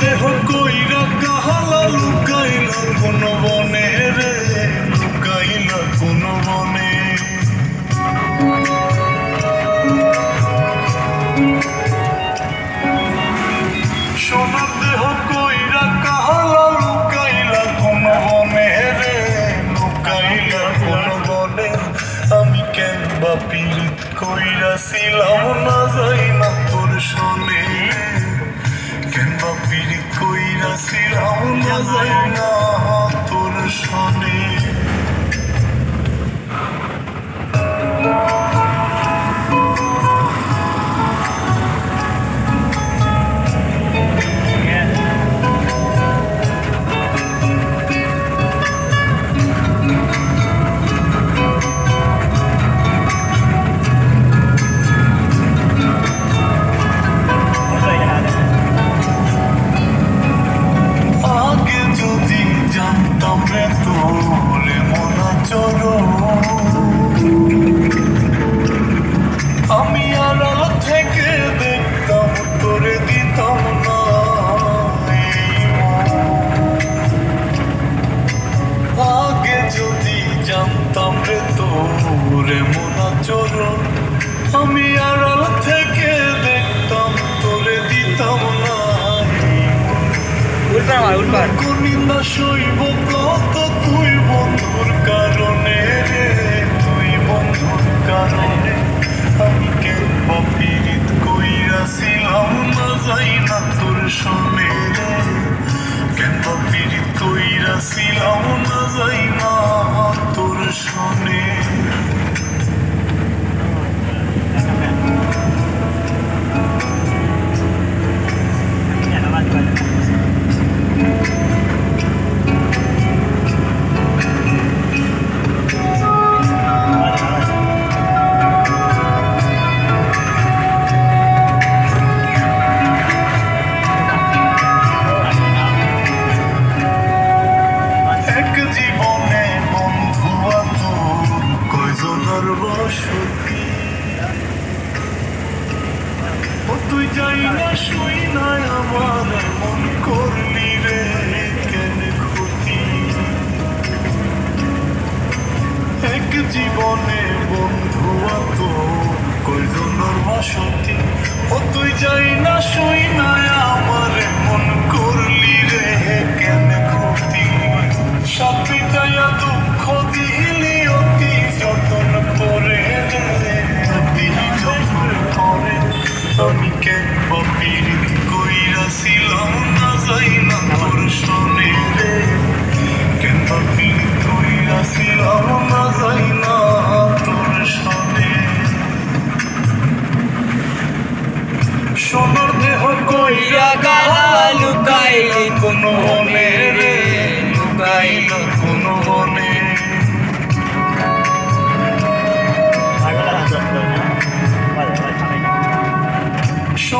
দেহ কইরা কাহালা লুকাই না কোন বনে রে লুকাই না কোন বনে সোনার দেহ কইরা কাহালা লুকাই না কোন আমি কেন বা পীড়িত কইরা ছিলাম, না যাই না তোর শোনে বা পীড়িত কইরা ছিলাম না যাই না তোর শোনে রে মনা চরো আমি আড়াল থেকে দেখতাম তোরে দিতাম না যদি জানতাম রে তোরে মনা চরো আমি আড়াল থেকে দেখতাম, তোরে দিতাম না এই মন। নিন্দা সইব কত তুই বন্ধুর কারণে রে, তুই বন্ধুর কারণে। আমি কেউ পীড়িত কইরাছিলাম না যাই না তোর সনে রে। কেন পীড়িত কইরাছিলাম না যাই না তোর সনে তুই যাই না শুই না আমার মন করলি রে, কেন ক্ষতি? এক জীবনে বন্ধু আত কইজনের বসতি ও তুই যাই না শুই বা পীড়িত কইরাছিলাম না যাই না তোর শোনে রে। বা পীড়িত কইরাছিলাম না যাই না তোর শোনে। সোনার দেহ কইরা গালা লুকাইলি